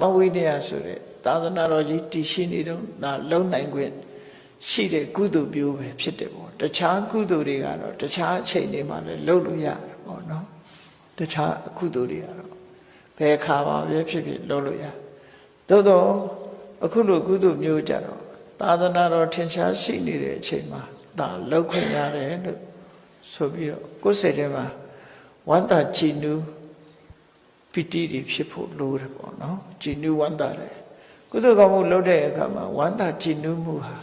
မဝိနည်းဆိုတဲ့သာသနာတော်ကြီးတည်ရှိနေတော့ဒါလုံနိုင်ခွင့်ရှိတဲ့ကုသိုလ်မျိုးပဲဖြစ်တယ်ပေါ့တခြားကုသိုလ်တွေကတော့တခြားအချိန်တွေမှာလည်းလုပ်လို့ရတယ်ပေါ့နော်တခြားကုသိုလ်တွေကတော့ဘယ်ခါပါပဲဖြစ်ဖြစ်လုပ်လို့ရသို့တော့အခုလိုကုသိုလ်မျိုးကြတော့သာသနာတော်ထင်ရှားရှိနေတဲ့အချိန်မှာဒါလောက်ခွင့်ရတယ်လို့ဆိုပြီးတော့ကိုယ်စိတ်ထဲမှာဝန္တာချီနူး ပီတိတွေဖြစ်ဖို့လိုတယ်ပေါ့နော်ကြည်နူးဝမ်းသာတယ်ကုသိုလ်ကောင်းမှုလုပ်တဲ့အခါမှာဝမ်းသာကြည်နူးမှုဟာ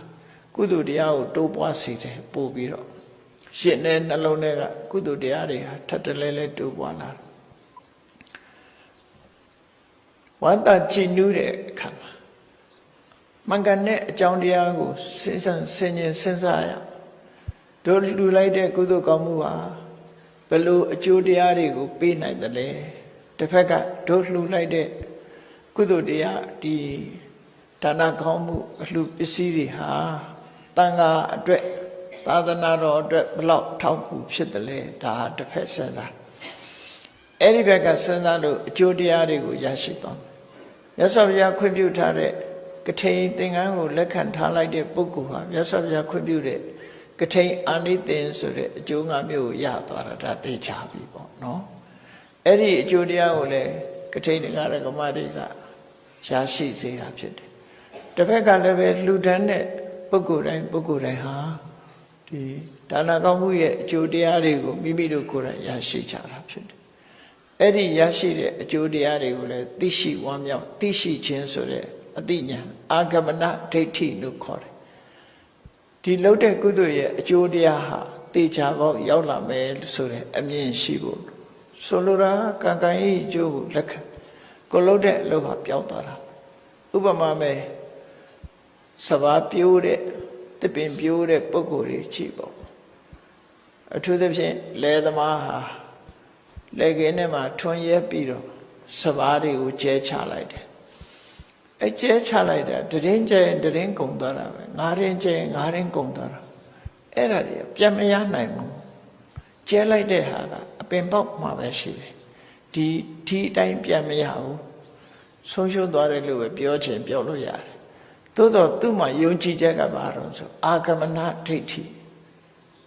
ကုသိုလ်တရားကိုတိုးပွားစေတယ်ပို့ပြီးတော့ရှင်တဲ့နှလုံးထဲကကုသိုလ်တရားတွေဟာထပ်တလဲလဲတိုးပွားလာတယ်ဝမ်းသာကြည်နူးတဲ့အခါမှာမင်္ဂန်နဲ့အကြောင်းတရားကိုစဉ်းစားဆင်ခြင်စဉ်းစားရအောင်တို့လူလိုက်တဲ့ကုသိုလ်ကောင်းမှုဟာဘယ်လိုအကျိုးတရားတွေကိုပေးနိုင်သလဲ တစ်ဖက်ကတို့လှူလိုက်တဲ့ကုသိုလ်တရားဒီဒါနကောင်းမှုအလှူပစ္စည်းတွေဟာတန်ခါအတွက်သာသနာတော်အတွက်ဘလောက်ထောက်ကူဖြစ်တယ်လဲဒါဟာတစ်ဖက်စဉ်းစားအဲ့ဒီဘက်ကစဉ်းစားလို့အကျိုးတရားတွေကိုရရှိသွားတယ်မြတ်စွာဘုရားခွင့်ပြုထားတဲ့ကထိန်သင်္ကန်းကိုလက်ခံထားလိုက်တဲ့ပုဂ္ဂိုလ်ဟာမြတ်စွာဘုရားခွင့်ပြုတဲ့ကထိန်အာနိသင်ဆိုတဲ့အကျိုးငါမျိုးကိုရသွားတာဒါသိချပြီပေါ့နော် အဲ့ဒီအကျိုးတရားကိုလည်းကထိန်တကာရကမတွေကရရှိစေတာဖြစ်တယ်။တစ်ဖက်ကလည်းပဲလှူဒန်းတဲ့ပုဂ္ဂိုလ်တိုင်းပုဂ္ဂိုလ်တိုင်းဟာဒီဒါနကောင်းမှုရဲ့အကျိုးတရားတွေကိုမိမိတို့ကိုယ်တိုင်ရရှိကြတာဖြစ်တယ်။အဲ့ဒီရရှိတဲ့အကျိုးတရားတွေကိုလည်းသိရှိဝမ်းမြောက်သိရှိခြင်းဆိုတဲ့အသိဉာဏ်အာဂမနဒိဋ္ဌိလို့ခေါ်တယ်။ဒီလှုပ်တဲ့ကုသိုလ်ရဲ့အကျိုးတရားဟာတေချာပေါက်ရောက်လာမယ်ဆိုတဲ့အမြင်ရှိဖို့ ဆိုလိုတာကံကံဤအကျိုးကိုလက်ခံကိုလုံးတဲ့အလုပ်ဟာပြောင်းသွားတာဥပမာမဲ့စဘာပြိုးတဲ့တပင်ပြိုးတဲ့ပုံကိုယ်တွေကြည့်ပေါ့အထူးသဖြင့်လယ်သမားဟာလယ်ကင်းထဲမှာထွန်ရဲပြီးတော့စဘာတွေကိုကျဲချလိုက်တယ်အဲကျဲချလိုက်တာတရင်ကျဲရင်တရင်ကုန်သွားတာပဲငါးရင်ကျဲရင်ငါးရင်ကုန်သွားတာအဲ့ဒါတွေပြန်မရနိုင်ဘူးကျဲလိုက်တဲ့ဟာကအ ပင်ပေါက်မှာပဲရှိတယ်ဒီဒီအတိုင်းပြန်မရဘူးဆုံးရှုံးသွားတယ်လို့ပဲပြောချင်ပြောလို့ရတယ်သို့တော့သူ့မှာယုံကြည်ချက်ကဘာတော့ဆိုအာဂမနဒိဋ္ဌိ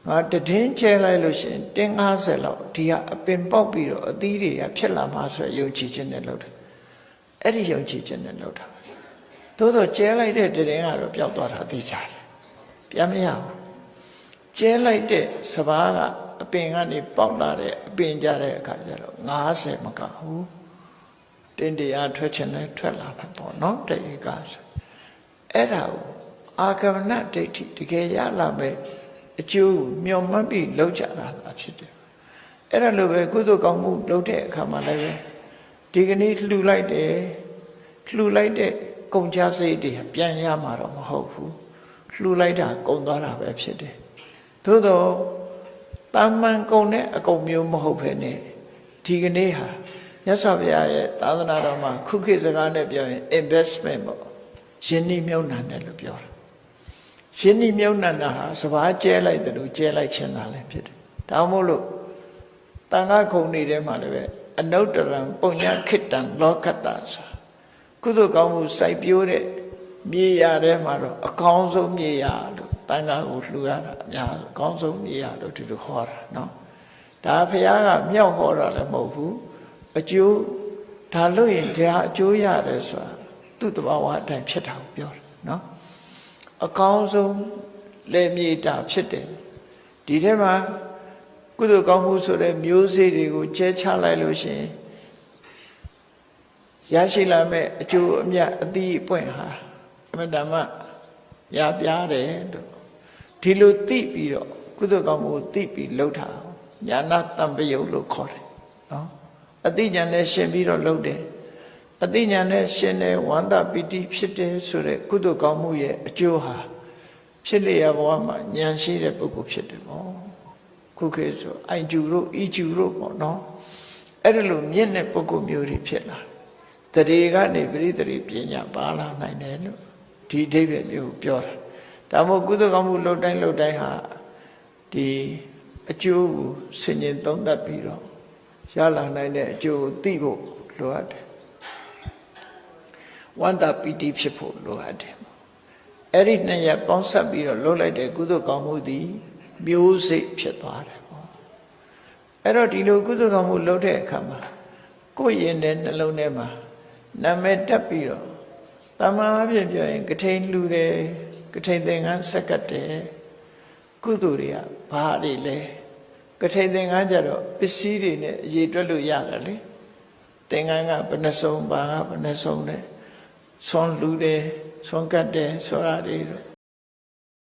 ငါတည်င်းကျဲလိုက်လို့ရှရင်တင်း90လောက်ဒီကအပင်ပေါက်ပြီးတော့အသီးတွေကဖြစ်လာမှာဆိုရယုံကြည်ခြင်းနဲ့လုပ်တယ်အဲ့ဒီယုံကြည်ခြင်းနဲ့လုပ်တာသို့တော့ကျဲလိုက်တဲ့တည်င်းကတော့ပျောက်သွားတာသိကြတယ်ပြန်မရဘူးကျဲလိုက်တဲ့စပားက အပင်ကနေပေါက်လာတဲ့အပင်ကြတဲ့အခါကျတော့90မကဘူးတင်းတရားထွက်ချင်လဲထွက်လာမှာပေါ့နော်တဧကဆိုအဲ့ဒါကိုအာဂမနဒိဋ္ဌိတကယ်ရလာမဲ့အကျိုးကိုမျှော်မှန်းပြီးလောက်ကြတာသာဖြစ်တယ်အဲ့ဒါလိုပဲကုသိုလ်ကောင်းမှုလုပ်တဲ့အခါမှာလည်းပဲဒီကနေ့လှူလိုက်တယ်လှူလိုက်တဲ့ကုန်ကြစိတ်တွေပြန်ရမှာတော့မဟုတ်ဘူးလှူလိုက်တာကုန်သွားတာပဲဖြစ်တယ်သို့တော့ တာမန်ကုံတဲ့အကုံမျိုးမဟုတ်ဘဲနဲ့ဒီကနေ့ဟာမြတ်စွာဘုရားရဲ့သာသနာတော်မှာခုခေတ်စကားနဲ့ပြောရင် investment ပေါ့ယင်းနှိမ့်မြုံနှံတယ်လို့ပြောတာယင်းနှိမ့်မြုံနှံတာဟာစဘာကျဲလိုက်တယ်လို့ကျဲလိုက်ခြင်းသာလည်းဖြစ်တယ်ဒါမှမဟုတ်လို့တန်ခါခုံနေထဲမှာလည်းပဲအနုတ္တရံပုံညာခိတံလောကတ္တဆိုကုသိုလ်ကောင်းမှုစိုက်ပျိုးတဲ့မြေရထဲမှာတော့အကောင်းဆုံးမြေရလို့ တန်ခါကိုလှူရတာအများဆုံးအကောင်းဆုံးမြေရလို့ဒီလိုခေါ်တာနော်ဒါဖះကမြောက်ဟောတာလည်းမဟုတ်ဘူးအကျိုးဒါလို့ရင်ဒါအကျိုးရတယ်ဆိုတာသူ့တဘာဝအတိုင်းဖြစ်တာကိုပြောတယ်နော်အကောင်းဆုံးလေမြေတာဖြစ်တယ်ဒီထဲမှာကုသိုလ်ကောင်းမှုဆိုတဲ့မျိုးစေ့တွေကိုကျဲချလိုက်လို့ရှိရင်ရရှိလာမဲ့အကျိုးအမြတ်အသီးအပွင့်ဟာအမှန်တမ်းရပြားတယ်လို့ ဒီလိုသိပြီးတော့ကုသိုလ်ကောင်းမှုကိုသိပြီးလှုပ်တာညာနာတံပယုတ်လို့ခေါ်တယ်နော်အသိဉာဏ်နဲ့ရှင်ပြီးတော့လှုပ်တယ်အသိဉာဏ်နဲ့ရှင်တဲ့ဝန္တာပီတိဖြစ်တယ်ဆိုတဲ့ကုသိုလ်ကောင်းမှုရဲ့အကျိုးဟာဖြစ်လျက်ဘဝမှာဉာဏ်ရှိတဲ့ပုဂ္ဂိုလ်ဖြစ်တယ်ပေါ့ခုခေတ်ဆိုအိုင်ကျူတို့အီကျူတို့ပေါ့နော်အဲ့ဒါလိုမြင့်တဲ့ပုဂ္ဂိုလ်မျိုးတွေဖြစ်လာတရေကနေပရိသေပညာပါလာနိုင်တယ်လို့ဒီအဓိပ္ပာယ်မျိုးပြောတာ ဒါမို့ကုသိုလ်ကောင်းမှုလှုပ်တိုင်းလှုပ်တိုင်းဟာဒီအကျိုးကိုဆင်ញင်သုံးသပ်ပြီးတော့ရလာနိုင်တဲ့အကျိုးကိုသိဖို့လိုအပ်တယ်ဝန္တာပီတိဖြစ်ဖို့လိုအပ်တယ်အဲ့ဒီနှစ်ရက်ပေါင်းဆက်ပြီးတော့လှုပ်လိုက်တဲ့ကုသိုလ်ကောင်းမှုသည်မျိုးစိတ်ဖြစ်သွားတယ်ပေါ့အဲ့တော့ဒီလိုကုသိုလ်ကောင်းမှုလှုပ်တဲ့အခါမှာကိုယ့်ရင်တဲ့နှလုံးထဲမှာနာမည်တက်ပြီးတော့တမန်အဖြစ်ပြောရင်ကထိန်လှူတယ် ကထိန်သင်္ကန်းဆက်ကတ်တယ်ကုသိုလ်တွေကဘာတွေလဲကထိန်သင်္ကန်းကြတော့ပစ္စည်းတွေနဲ့အရေးတွက်လို့ရတယ်လေသင်္ကန်းကဘယ်နှစုံဘာကဘယ်နှစုံလဲဆွန်လှူတယ်ဆွန်ကတ်တယ်ဆိုတာတွေတော့